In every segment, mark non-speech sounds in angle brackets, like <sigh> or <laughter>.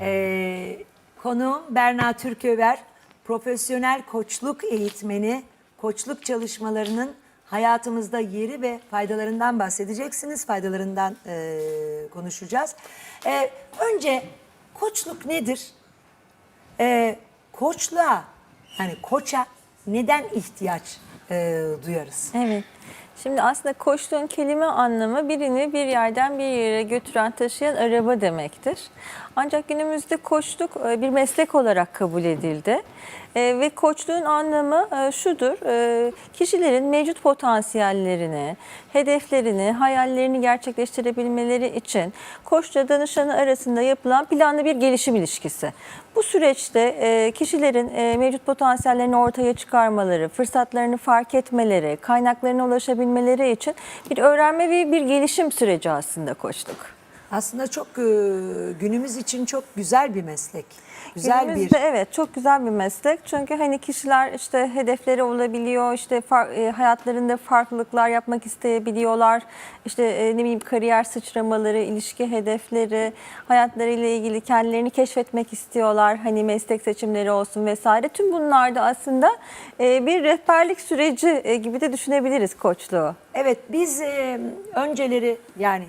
Ee, konuğum Berna Türköver, profesyonel koçluk eğitmeni, koçluk çalışmalarının hayatımızda yeri ve faydalarından bahsedeceksiniz. Faydalarından e, konuşacağız. Ee, önce koçluk nedir? Ee, koçluğa, yani koça neden ihtiyaç e, duyarız? Evet. Şimdi aslında koçluğun kelime anlamı birini bir yerden bir yere götüren, taşıyan araba demektir. Ancak günümüzde koçluk e, bir meslek olarak kabul edildi. E, Ve koçluğun anlamı e, şudur, kişilerin mevcut potansiyellerini, hedeflerini, hayallerini gerçekleştirebilmeleri için koçla danışanı arasında yapılan planlı bir gelişim ilişkisi. Bu süreçte e, kişilerin e, mevcut potansiyellerini ortaya çıkarmaları, fırsatlarını fark etmeleri, kaynaklarına ulaşabilmeleri için bir öğrenme ve bir gelişim süreci aslında koçluk. Aslında çok e, günümüz için çok güzel bir meslek. Güzel bir Günümüzde evet çok güzel bir meslek. Çünkü hani kişiler işte hedefleri olabiliyor, işte far- e, hayatlarında farklılıklar yapmak isteyebiliyorlar. İşte e, ne bileyim kariyer sıçramaları, ilişki hedefleri, hayatlarıyla ilgili kendilerini keşfetmek istiyorlar. Hani meslek seçimleri olsun vesaire. Tüm bunlarda aslında e, bir rehberlik süreci e, gibi de düşünebiliriz koçluğu. Evet biz e, önceleri yani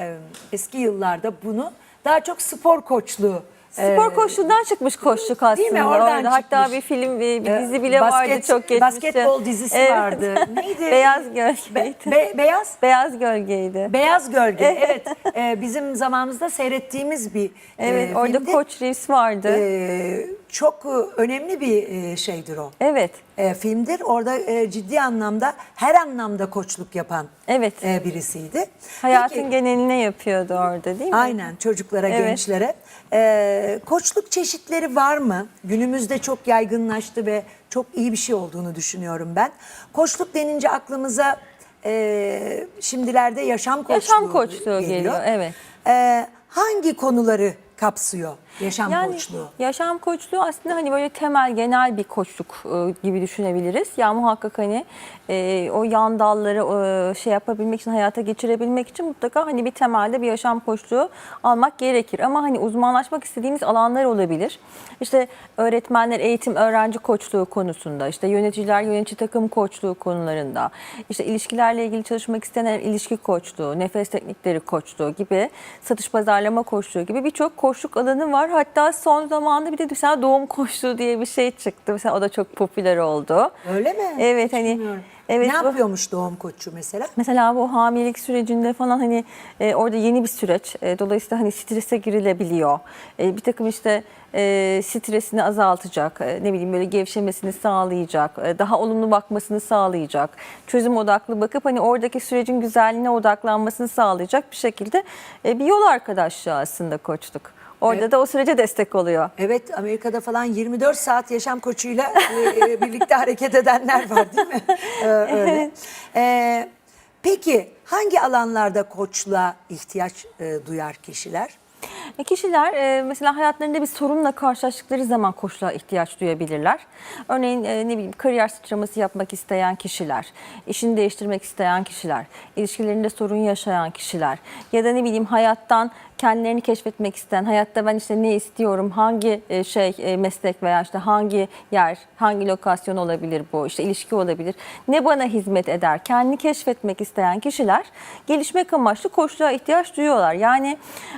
e, eski yıllarda bunu daha çok spor koçluğu Spor koçluğundan çıkmış koçluk aslında. Değil mi? Oradan orada. Hatta bir film, bir e, dizi bile vardı basket- çok geçmişte. Basketbol dizisi Evet. vardı. <laughs> Neydi? Beyaz Be- gölgeydi. be- beyaz Beyaz gölgeydi. Beyaz Gölge. Evet. E, bizim zamanımızda seyrettiğimiz bir Evet, e, orada. Koç Reeves vardı. E, çok önemli bir şeydir o. evet, E, filmdir. Orada e, ciddi anlamda her anlamda koçluk yapan evet. e, birisiydi. Hayatın Peki- geneline yapıyordu orada değil mi? Aynen çocuklara, Evet. gençlere. Ee, koçluk çeşitleri var mı? Günümüzde çok yaygınlaştı ve çok iyi bir şey olduğunu düşünüyorum ben. Koçluk denince aklımıza e, şimdilerde yaşam koçluğu, Yaşam koçluğu geliyor, evet. Ee, hangi konuları kapsıyor yaşam Yani koçluğu? yaşam koçluğu aslında hani böyle temel genel bir koçluk e, gibi düşünebiliriz. Ya muhakkak hani e, o yan dalları e, şey yapabilmek için hayata geçirebilmek için mutlaka hani bir temelde bir yaşam koçluğu almak gerekir. Ama hani uzmanlaşmak istediğimiz alanlar olabilir. İşte öğretmenler eğitim öğrenci koçluğu konusunda, işte yöneticiler yönetici takım koçluğu konularında, işte ilişkilerle ilgili çalışmak isteyenler ilişki koçluğu, nefes teknikleri koçluğu gibi, satış pazarlama koçluğu gibi birçok koçluk alanı var. Hatta son zamanda bir de mesela doğum koçluğu diye bir şey çıktı. Mesela o da çok popüler oldu. Öyle mi? Evet Hiç hani bilmiyorum. evet ne bu- yapıyormuş doğum koçu mesela? Mesela bu hamilelik sürecinde falan hani e, orada yeni bir süreç. E, dolayısıyla hani strese girilebiliyor. E, bir takım işte e, stresini azaltacak, e, ne bileyim böyle gevşemesini sağlayacak, e, daha olumlu bakmasını sağlayacak, çözüm odaklı bakıp hani oradaki sürecin güzelliğine odaklanmasını sağlayacak bir şekilde e, bir yol arkadaşlığı aslında koçluk. Orada Evet. da o sürece destek oluyor. Evet Amerika'da falan 24 saat yaşam koçuyla e, e, birlikte hareket edenler var değil mi? Ee, öyle. Ee, peki hangi alanlarda koçluğa ihtiyaç e, duyar kişiler? E, Kişiler e, mesela hayatlarında bir sorunla karşılaştıkları zaman koçluğa ihtiyaç duyabilirler. Örneğin e, ne bileyim kariyer sıçraması yapmak isteyen kişiler, işini değiştirmek isteyen kişiler, ilişkilerinde sorun yaşayan kişiler ya da ne bileyim hayattan kendilerini keşfetmek isteyen, hayatta ben işte ne istiyorum, hangi e, şey e, meslek veya işte hangi yer, hangi lokasyon olabilir bu, işte ilişki olabilir. Ne bana hizmet eder? Kendini keşfetmek isteyen kişiler gelişmek amaçlı koçluğa ihtiyaç duyuyorlar. Yani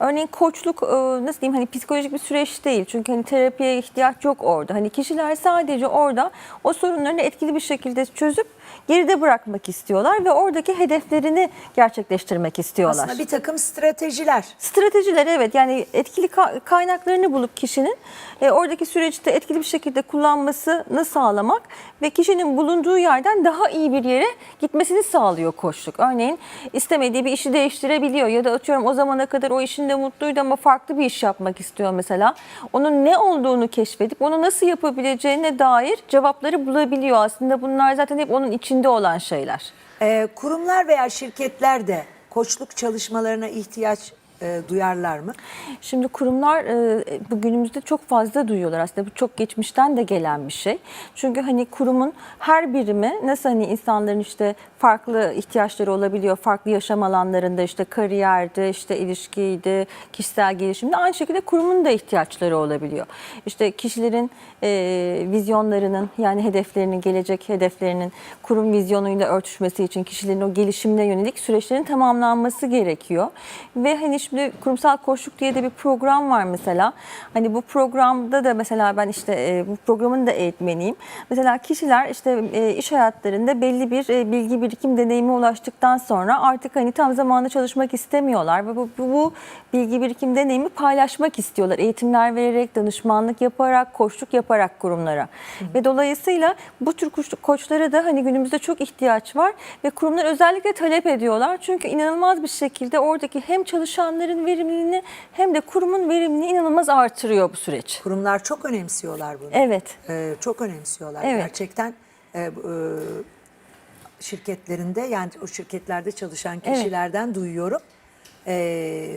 örneğin koçluk e, nasıl diyeyim hani psikolojik bir süreç değil. Çünkü hani terapiye ihtiyaç yok orada. Hani kişiler sadece orada o sorunlarını etkili bir şekilde çözüp geride bırakmak istiyorlar ve oradaki hedeflerini gerçekleştirmek istiyorlar. Aslında bir takım stratejiler. Stratejiler evet yani etkili ka- kaynaklarını bulup kişinin e, oradaki süreçte etkili bir şekilde kullanmasını sağlamak ve kişinin bulunduğu yerden daha iyi bir yere gitmesini sağlıyor koçluk. Örneğin istemediği bir işi değiştirebiliyor ya da atıyorum o zamana kadar o işinde mutluydu ama farklı bir iş yapmak istiyor mesela. Onun ne olduğunu keşfedip onu nasıl yapabileceğine dair cevapları bulabiliyor. Aslında bunlar zaten hep onun içinde olan şeyler. Ee, kurumlar veya şirketler de koçluk çalışmalarına ihtiyaç e, duyarlar mı? Şimdi kurumlar e, bu günümüzde çok fazla duyuyorlar aslında bu çok geçmişten de gelen bir şey. Çünkü hani kurumun her birimi nasıl hani insanların işte farklı ihtiyaçları olabiliyor. Farklı yaşam alanlarında işte kariyerde, işte ilişkiydi, kişisel gelişimde aynı şekilde kurumun da ihtiyaçları olabiliyor. İşte kişilerin e, vizyonlarının yani hedeflerinin, gelecek hedeflerinin kurum vizyonuyla örtüşmesi için kişilerin o gelişimine yönelik süreçlerin tamamlanması gerekiyor. Ve hani şimdi kurumsal koçluk diye de bir program var mesela. Hani bu programda da mesela ben işte e, bu programın da eğitmeniyim. Mesela kişiler işte e, iş hayatlarında belli bir e, bilgi birikim deneyimi ulaştıktan sonra artık hani tam zamanlı çalışmak istemiyorlar ve bu, bu, bu bilgi birikim deneyimi paylaşmak istiyorlar. Eğitimler vererek, danışmanlık yaparak, koçluk yaparak kurumlara. Ve dolayısıyla bu tür koç- koçlara da hani günümüzde çok ihtiyaç var ve kurumlar özellikle talep ediyorlar. Çünkü inanılmaz bir şekilde oradaki hem çalışanların verimliliğini hem de kurumun verimliliğini inanılmaz artırıyor bu süreç. Kurumlar çok önemsiyorlar bunu. Evet. Ee, çok önemsiyorlar. Evet. Gerçekten e, e, şirketlerinde yani o şirketlerde çalışan Evet. kişilerden duyuyorum. Ee,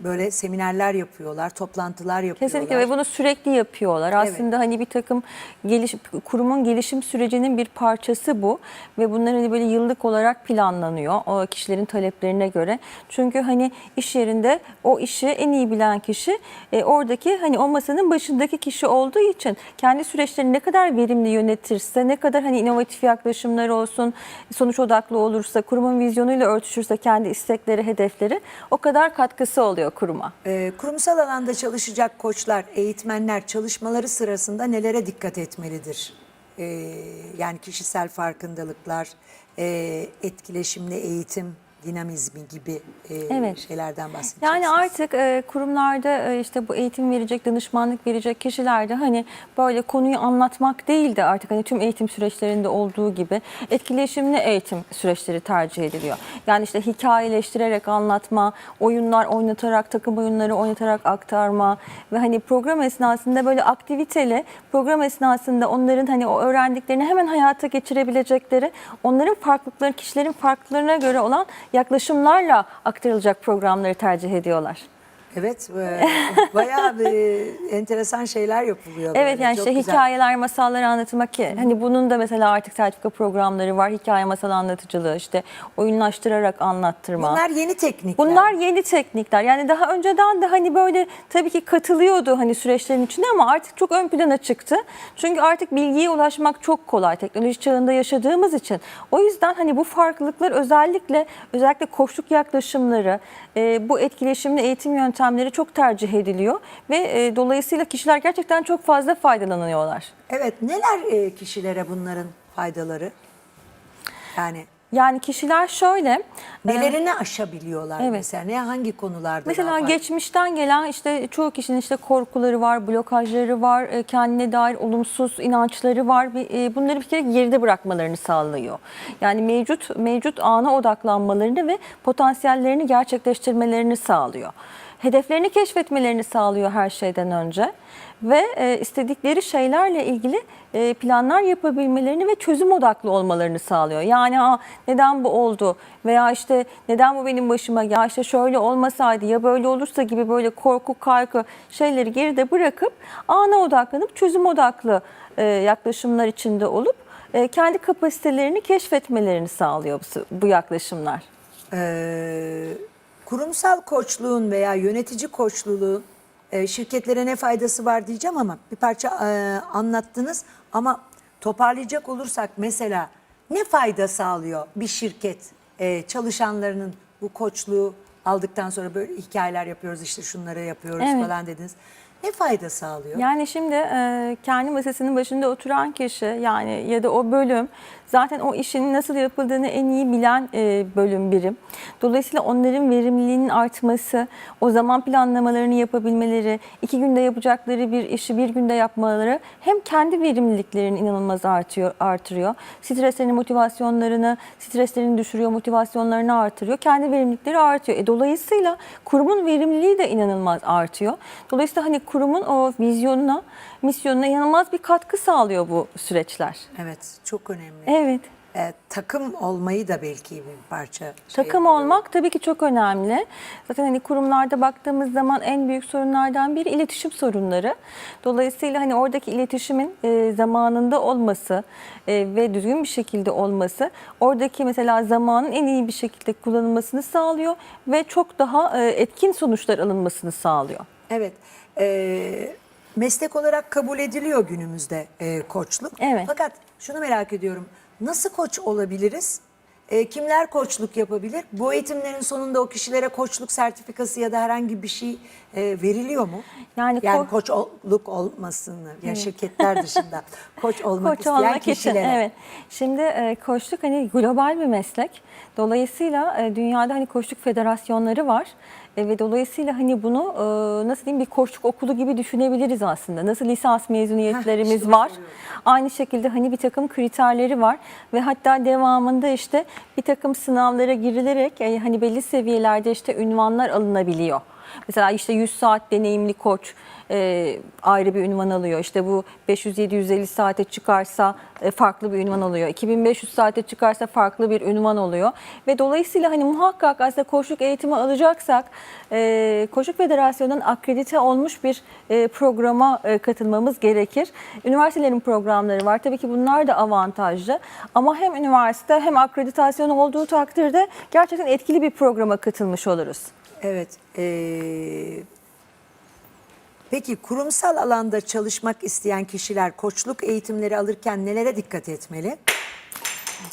böyle seminerler yapıyorlar, toplantılar yapıyorlar. Kesinlikle ve bunu sürekli yapıyorlar. Aslında hani bir takım geliş, kurumun gelişim sürecinin bir parçası bu ve bunlar hani böyle yıllık olarak planlanıyor o kişilerin taleplerine göre. Çünkü hani iş yerinde o işi en iyi bilen kişi e, oradaki hani o masanın başındaki kişi olduğu için kendi süreçlerini ne kadar verimli yönetirse, ne kadar hani inovatif yaklaşımları olsun, sonuç odaklı olursa, kurumun vizyonuyla örtüşürse kendi istekleri, hedefleri o kadar katkısı oluyor kuruma. Ee, kurumsal alanda çalışacak koçlar, eğitmenler çalışmaları sırasında nelere dikkat etmelidir? Ee, yani kişisel farkındalıklar, e, etkileşimli eğitim, dinamizmi gibi e, Evet. şeylerden bahsedeceksiniz. Yani artık e, kurumlarda e, işte bu eğitim verecek, danışmanlık verecek kişilerde hani böyle konuyu anlatmak değil de artık hani tüm eğitim süreçlerinde olduğu gibi etkileşimli eğitim süreçleri tercih ediliyor. Yani işte hikayeleştirerek anlatma, oyunlar oynatarak, takım oyunları oynatarak aktarma ve hani program esnasında böyle aktiviteli program esnasında onların hani o öğrendiklerini hemen hayata geçirebilecekleri, onların farklılıkları, kişilerin farklılıklarına göre olan yaklaşımlarla aktarılacak programları tercih ediyorlar. Evet, e, <laughs> bayağı bir enteresan şeyler yapılıyor. Evet böyle, yani çok işte güzel. hikayeler, masalları anlatmak ki hani bunun da mesela artık sertifika programları var. Hikaye masal anlatıcılığı işte oyunlaştırarak anlattırma. Bunlar yeni teknikler. Bunlar yeni teknikler. Yani daha önceden de hani böyle tabii ki katılıyordu hani süreçlerin içinde ama artık çok ön plana çıktı. Çünkü artık bilgiye ulaşmak çok kolay teknoloji çağında yaşadığımız için. O yüzden hani bu farklılıklar özellikle özellikle koçluk yaklaşımları, e, bu etkileşimli eğitim yöntemleri çok tercih ediliyor ve e, dolayısıyla kişiler gerçekten çok fazla faydalanıyorlar. Evet, neler e, kişilere bunların faydaları? Yani Yani kişiler şöyle e, nelerini aşabiliyorlar Evet. mesela? Ne hangi konularda Mesela geçmişten gelen işte çoğu kişinin işte korkuları var, blokajları var, e, kendine dair olumsuz inançları var. E, Bunları bir kere geride bırakmalarını sağlıyor. Yani mevcut mevcut ana odaklanmalarını ve potansiyellerini gerçekleştirmelerini sağlıyor. Hedeflerini keşfetmelerini sağlıyor her şeyden önce ve e, istedikleri şeylerle ilgili e, planlar yapabilmelerini ve çözüm odaklı olmalarını sağlıyor. Yani ha, neden bu oldu veya işte neden bu benim başıma ya işte şöyle olmasaydı ya böyle olursa gibi böyle korku kaygı şeyleri geride bırakıp ana odaklanıp çözüm odaklı e, yaklaşımlar içinde olup kendi kapasitelerini keşfetmelerini sağlıyor bu, bu yaklaşımlar. Ee, kurumsal koçluğun veya yönetici koçluluğun e, şirketlere ne faydası var diyeceğim ama bir parça e, anlattınız ama toparlayacak olursak mesela ne fayda sağlıyor bir şirket e, çalışanlarının bu koçluğu aldıktan sonra böyle hikayeler yapıyoruz işte şunları yapıyoruz Evet. falan dediniz. Ne fayda sağlıyor? Yani şimdi e, kendi masasının başında oturan kişi yani ya da o bölüm zaten o işin nasıl yapıldığını en iyi bilen e, bölüm birim. Dolayısıyla onların verimliliğinin artması, o zaman planlamalarını yapabilmeleri, iki günde yapacakları bir işi bir günde yapmaları hem kendi verimliliklerini inanılmaz artıyor, artırıyor. Streslerini, motivasyonlarını, streslerini düşürüyor, motivasyonlarını artırıyor. Kendi verimlilikleri artıyor. E, dolayısıyla kurumun verimliliği de inanılmaz artıyor. Dolayısıyla hani kurumun o vizyonuna, misyonuna inanılmaz bir katkı sağlıyor bu süreçler. Evet çok önemli. Evet. e, takım olmayı da belki bir parça şey Takım yapıyor. olmak tabii ki çok önemli. Zaten hani kurumlarda baktığımız zaman en büyük sorunlardan biri iletişim sorunları. Dolayısıyla hani oradaki iletişimin e, zamanında olması e, ve düzgün bir şekilde olması oradaki mesela zamanın en iyi bir şekilde kullanılmasını sağlıyor ve çok daha e, etkin sonuçlar alınmasını sağlıyor. Evet. e, meslek olarak kabul ediliyor günümüzde e, koçluk. Evet. Fakat şunu merak ediyorum. Nasıl koç olabiliriz? E, kimler koçluk yapabilir? Bu eğitimlerin sonunda o kişilere koçluk sertifikası ya da herhangi bir şey e, veriliyor mu? Yani yani ko- koçluk olmasını, yani şirketler dışında <laughs> koç olmak Koç isteyen olmak için kişilere. evet. Şimdi e, koçluk hani global bir meslek. Dolayısıyla e, dünyada hani koçluk federasyonları var. Ve dolayısıyla hani bunu e, nasıl diyeyim bir koçluk okulu gibi düşünebiliriz aslında. Nasıl lisans mezuniyetlerimiz işte onu var. Aynı şekilde hani bir takım kriterleri var ve hatta devamında işte bir takım sınavlara girilerek e, hani belli seviyelerde işte ünvanlar alınabiliyor. Mesela işte 100 saat deneyimli koç e, ayrı bir ünvan alıyor. İşte bu 500-750 saate çıkarsa e, farklı bir ünvan alıyor. 2500 saate çıkarsa farklı bir ünvan oluyor. Ve dolayısıyla hani muhakkak aslında koçluk eğitimi alacaksak e, Koçluk Federasyonu'nun akredite olmuş bir e, programa e, katılmamız gerekir. Üniversitelerin programları var. Tabii ki bunlar da avantajlı. Ama hem üniversite hem akreditasyon olduğu takdirde gerçekten etkili bir programa katılmış oluruz. Evet. Eee, peki kurumsal alanda çalışmak isteyen kişiler koçluk eğitimleri alırken nelere dikkat etmeli?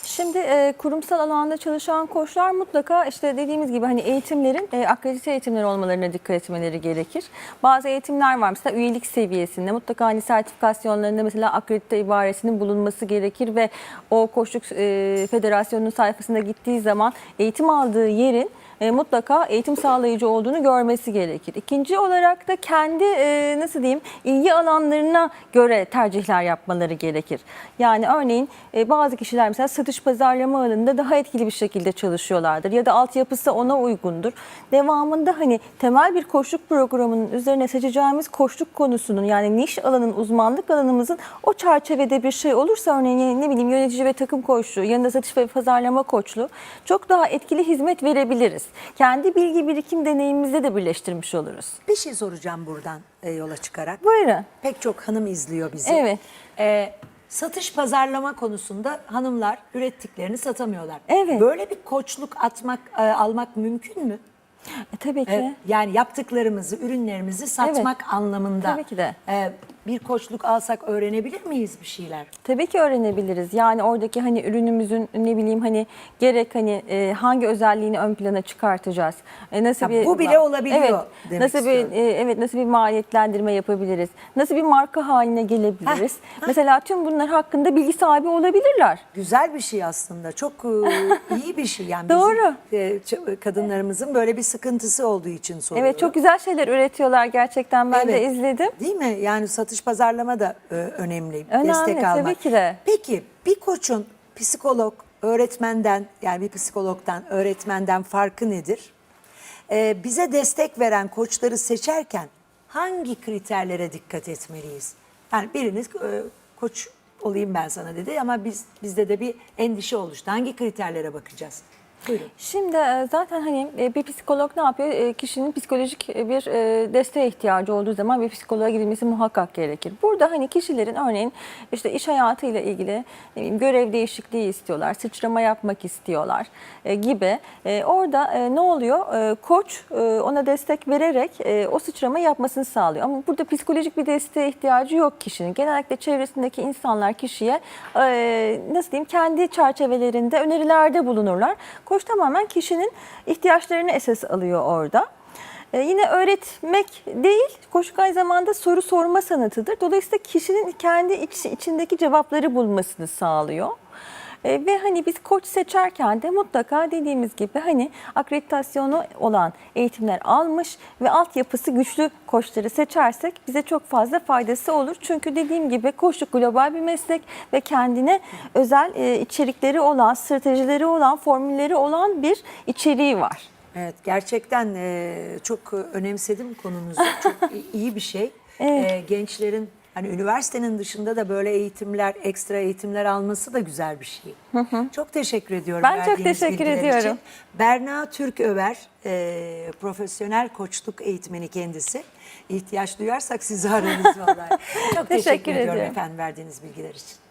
Şimdi e, kurumsal alanda çalışan koçlar mutlaka işte dediğimiz gibi hani eğitimlerin e, akredite eğitimler olmalarına dikkat etmeleri gerekir. Bazı eğitimler var mesela üyelik seviyesinde mutlaka hani sertifikasyonlarında mesela akredite ibaresinin bulunması gerekir ve o koçluk e, federasyonunun sayfasına gittiği zaman eğitim aldığı yerin e, mutlaka eğitim sağlayıcı olduğunu görmesi gerekir. İkinci olarak da kendi e, nasıl diyeyim ilgi alanlarına göre tercihler yapmaları gerekir. Yani örneğin e, bazı kişiler mesela satış pazarlama alanında daha etkili bir şekilde çalışıyorlardır ya da altyapısı ona uygundur. Devamında hani temel bir koçluk programının üzerine seçeceğimiz koçluk konusunun yani niş alanın uzmanlık alanımızın o çerçevede bir şey olursa örneğin ne bileyim yönetici ve takım koçluğu yanında satış ve pazarlama koçluğu çok daha etkili hizmet verebiliriz. Kendi bilgi birikim deneyimimizde de birleştirmiş oluruz. Bir şey soracağım buradan e, yola çıkarak. Buyurun. Pek çok hanım izliyor bizi. Evet. Ee, satış pazarlama konusunda hanımlar ürettiklerini satamıyorlar. Evet. Böyle bir koçluk atmak e, almak mümkün mü? E, tabii ki. E, yani yaptıklarımızı, ürünlerimizi satmak anlamında. Tabii ki de. e, bir koçluk alsak öğrenebilir miyiz bir şeyler? Tabii ki öğrenebiliriz. Yani oradaki hani ürünümüzün ne bileyim hani gerek hani e, hangi özelliğini ön plana çıkartacağız. E, nasıl Ha, bir bu bile olabiliyor Evet. demek Nasıl bir istiyorum. e, evet nasıl bir maliyetlendirme yapabiliriz? Nasıl bir marka haline gelebiliriz? Mesela tüm bunlar hakkında bilgi sahibi olabilirler. Güzel bir şey aslında. Çok e, <laughs> iyi bir şey. Yani Doğru. Bizim, e, ç- kadınlarımızın böyle bir sıkıntısı olduğu için soruyorum. Evet çok güzel şeyler üretiyorlar gerçekten ben de Evet. izledim. Değil mi? Yani satış pazarlama da e, önemli. Önemli, Destek tabii almak. ki de. Peki bir koçun psikolog, öğretmenden yani bir psikologdan, öğretmenden farkı nedir? E, bize destek veren koçları seçerken hangi kriterlere dikkat etmeliyiz? Yani biriniz e, koç olayım ben sana dedi ama biz bizde de bir endişe oluştu. Hangi kriterlere bakacağız? Buyurun. Şimdi e, zaten hani e, bir psikolog ne yapıyor? E, Kişinin psikolojik bir desteğe ihtiyacı olduğu zaman bir psikoloğa gidilmesi muhakkak gerekir. Burada hani kişilerin örneğin işte iş hayatıyla ilgili görev değişikliği istiyorlar, sıçrama yapmak istiyorlar gibi. Orada ne oluyor? Koç ona destek vererek o sıçrama yapmasını sağlıyor. Ama burada psikolojik bir desteğe ihtiyacı yok kişinin. Genellikle çevresindeki insanlar kişiye nasıl diyeyim kendi çerçevelerinde önerilerde bulunurlar. Koç tamamen kişinin ihtiyaçlarını esas alıyor orada. Ee, yine öğretmek değil, koşuk aynı zamanda soru sorma sanatıdır. Dolayısıyla kişinin kendi iç, içindeki cevapları bulmasını sağlıyor. Ee, ve hani biz koç seçerken de mutlaka dediğimiz gibi hani akreditasyonu olan eğitimler almış ve altyapısı güçlü koçları seçersek bize çok fazla faydası olur. Çünkü dediğim gibi koçluk global bir meslek ve kendine özel e, içerikleri olan, stratejileri olan, formülleri olan bir içeriği var. Evet gerçekten e, çok önemsedim konunuzu. Çok <laughs> iyi bir şey. Evet. E, gençlerin Hani üniversitenin dışında da böyle eğitimler, ekstra eğitimler alması da güzel bir şey. Çok teşekkür ediyorum. Ben çok teşekkür ediyorum. Için. Berna Türköver, e, profesyonel koçluk eğitmeni kendisi. İhtiyaç duyarsak sizi ararız vallahi. <laughs> Çok teşekkür, Teşekkür ediyorum. efendim verdiğiniz bilgiler için.